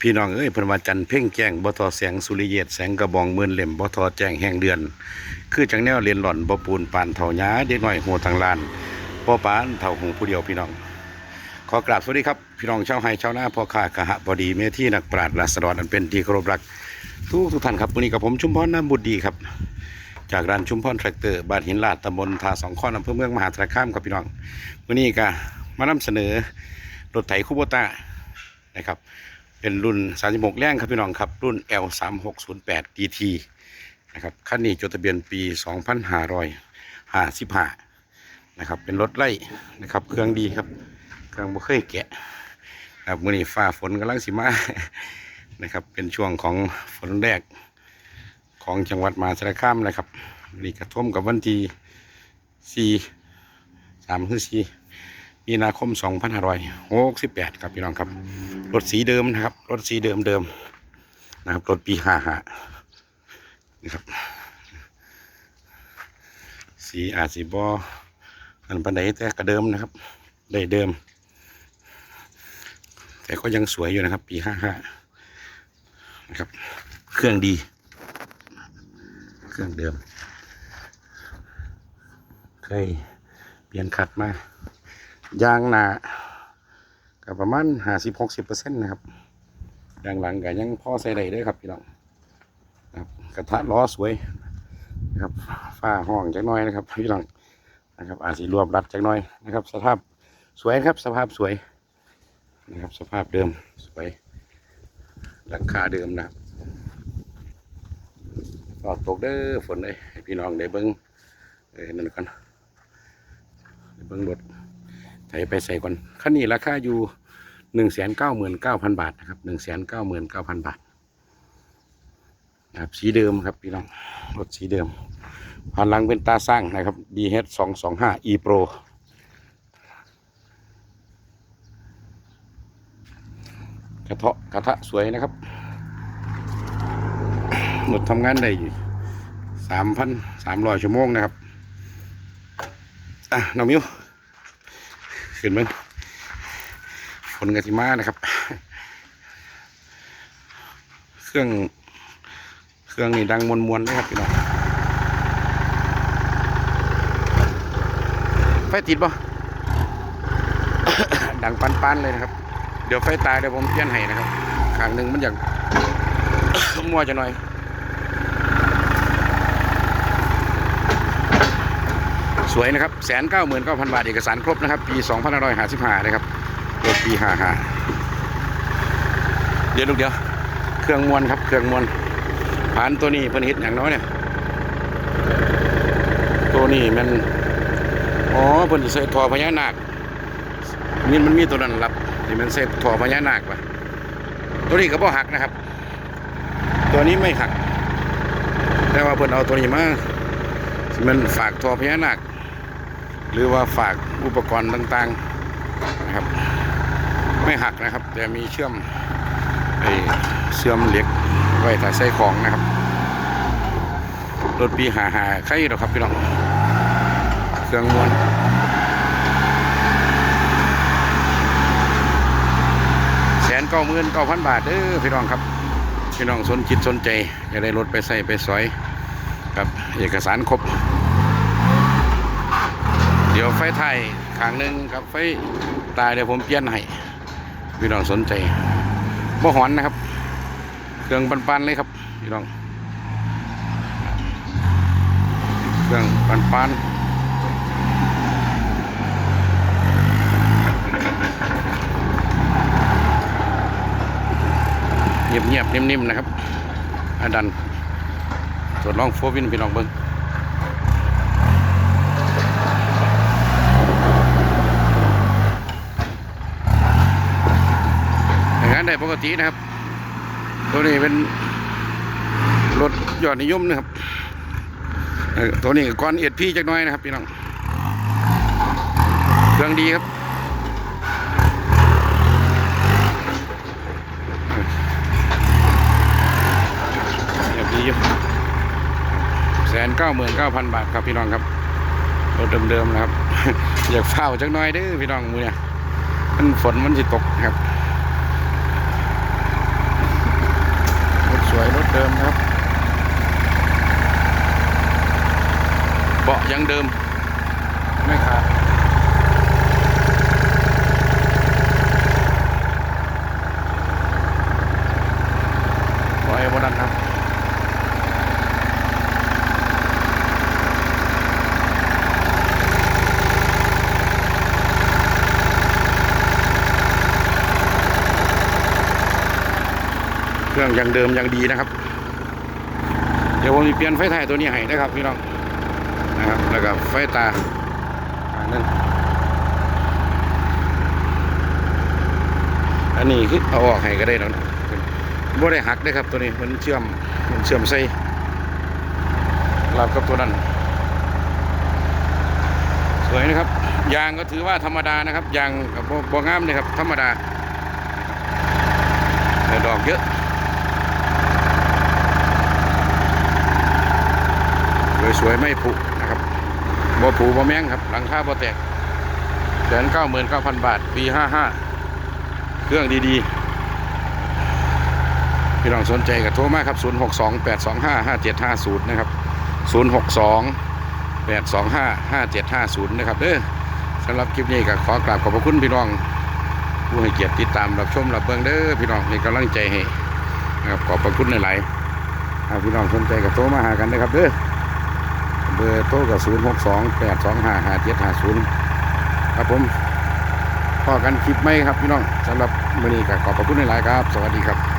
พี่น้องเอ้ยพนว่าจันท์เพ่งแจ้งบทอแสงสุริเยศแสงกระบองหมื่นเล่มบทอแจ้งแห่งเดือน คือจังแนวเรียนหล่อนบปูนปานเท่าหญ้าเด็กหน้อยโหทางลานบ่ปานเท่าหงผู้เดียวพี่น้อง ขอกราบสวัสดีครับพี่น้องชาวไร่ชาวนาพ่อค้ากะหะบดีเมที่นักปราชญ์ราษฎรอันเป็นที่เคารพรัก ทุกทุกท่านครับวันนี้กับผมชุมพรน้ำบุตรดีครับ จากร้านชุมพรแทรกเตอร์บ้านหินลาดตำบลทาสองข้อนอำเภอเมืองมหาสารคามครับพี่น้องวันนี้ก็มานำเสนอรถไถคูโบต้านะครับ เป็นรุ่น 36 แรงครับพี่น้องครับ รุ่น L 3 6 0 8 DT นะครับคันนี้จดทะเบียนปี 2555นะครับ เป็นรถไล่นะครับ เครื่องดีครับ เครื่องบ่เคยแกะครับมื้อนี้ฟ้าฝนกำลังสิมานะครับ เป็นช่วงของฝนแรกของจังหวัดมหาสารคามนะครับนี่กระทมกับวันที่4 3คือ4 มีนาคม 2568 ครับพี่น้องครับ รถสีเดิมนะครับ รถสีเดิมเดิมนะครับ รถปีห้าห้านะครับ สีอาจสีบออันปันไดแต่กระเดิมนะครับ ได้เดิม แต่ก็ยังสวยอยู่นะครับ ปีห้าห้านะครับ เครื่องดี เครื่องเดิม เคยเปลี่ยนขัดมา ยางหนาก็ประมาณห้าสิบหกสิบเปอร์เซ็นต์นะครับยางหลังก็ยังพอใส่ได้ด้วยครับพี่น้องนะครับกระทะล้อสวยนะครับฝ้าห้องจักหน้อยนะครับพี่น้องนะครับอาจสีรวบรัดจักหน้อยนะครับ สภาพสวยครับ สภาพสวยนะครับ สภาพเดิมสวยหลังคาเดิมนะครับก็ตกเด้อฝนเลยพี่น้องได้เบิ้งเออนั่นกันได้เบิ้งรถ ไถไปใส่ก่อนคันนี้ราคาอยู่หนึ่งแสนเก้าหมื่นเก้าพันบาทนะครับหนึ่งแสนเก้าหมื่นเก้าพันบาทนะครับสีเดิมครับพี่น้องรถสีเดิมผ่านหลังเป็นตาสร้างนะครับ DH สองสองห้า E Pro กระเทาะกระทะสวยนะครับหมดทำงานได้อยู่สามพันสามร้อยชั่วโมงนะครับ อะน้องมิว ขึ้นมึงฝนกติมานะครับ เครื่อง เครื่องนี่ดังมวนๆนะครับพี่น้องไฟติดปะดังปันๆเลยนะครับ เดี๋ยวไฟตายเดี๋ยวผมเปลี่ยนให้นะครับขางหนึ่งมันอยากมัวจะหน่อย สวยนะครับแสนเก้าหมื่นเก้าพันบาทเอกสารครบนะครับ ปีสองพันห้าร้อยห้าสิบห้านะครับรถปีห้าห้าเดี๋ยวลูกเดียว เครื่องมวนครับ เครื่องมวนผ่านตัวนี้เพิ่นเฮ็ดอย่างน้อยเนี่ย ตัวนี้มันอ๋อเพิ่นใส่ท่อพญานาคนี่มันมีตัวนั้นรับนี่มันใส่ท่อพญานาคปะตัวนี้ก็บ่หักนะครับ ตัวนี้ไม่หัก แต่ว่าเพิ่นเอาตัวนี้มามันฝากท่อพญานาค หรือว่าฝากอุปกรณ์ต่างๆนะครับ ไม่หักนะครับ แต่มีเชื่อมไอ้เชื่อมเหล็กไว้ถ้าใส่ของนะครับ รถปีหาหาใครหรอครับพี่น้องเครื่องม้วนแสนเก้าหมื่นเก้าพันบาทเด้อพี่น้องครับ พี่น้องสนจิตสนใจอยากได้รถไปใส่ไปสอยครับเอกสารครบ เดี๋ยวไฟไทยขางหนึ่งกับไฟตายเดี๋ยวผมเปลี่ยนให้พี่น้องสนใจบ่หอนนะครับ เครื่องปันๆเลยครับพี่น้อง เครื่องปันๆเงียบๆนิ่มๆนะครับ อาดันทดลองโฟวินพี่น้องเบิ้ง อย่างนั้นได้ ปกตินะครับ ตัวนี้เป็นรถยอดนิยมนะครับตัวนี้ก้อนเอ็ดพี่จักน้อยนะครับพี่น้องเครื่องดีครับเอ็ดดีอยู่แสนเก้าหมื่นเก้าพันบาทครับพี่น้องครับรถเดิมๆนะครับ อยากเฝ้าจักน้อยเด้อพี่น้องมือเนี่ยมันฝนมันสิตกครับ รถเดิมครับ เบาะยังเดิม ไม่ขาดปล่อยบนนั้นครับ เครื่องยังเดิมยังดีนะครับ เดี๋ยวผมมีเปลี่ยนไฟถ่ายตัวนี้ให้นะครับพี่น้องนะครับแล้วก็ไฟตาอันนั้นอันนี้คือเอาออกให้ก็ได้แล้วนะบ่ได้หักได้ครับตัวนี้มันเชื่อมมันเชื่อมใส่รับกับตัวนั้นสวยนะครับ ยางก็ถือว่าธรรมดานะครับ ยางกับบ่บ่งามเลยครับ ธรรมดาแต่ดอกเยอะ สวยๆไม่ผุนะครับบ่ผุบ่แม่งครับ หลังคาบ่แตกแสนเก้าหมื่นเก้าพันบาท ปีห้าห้าเครื่องดีๆ พี่น้องสนใจก็โทรมาครับ 0 6 2 8 2 5 5 7 5 0 นะครับ 0 6 2 8 2 5 5 7 5 0 นะครับเด้อสำหรับคลิปนี้ก็ขอกราบขอบพระคุณพี่น้อง ผู้ให้เกียรติติดตามรับชมรับเบิ่งเด้อพี่น้องให้กำลังใจให้นะครับขอบพระคุณหลายๆถ้าพี่น้องสนใจก็โทรมาหากันนะครับเด้อ เบอร์โทรกับศูนย์หกสองแปดสองห้าห้าเจ็ดห้าศูนย์ครับผมพอกันคลิปไหมครับพี่น้องสำหรับมือนี้ก็ขอบพระคุณหลายครับ สวัสดีครับ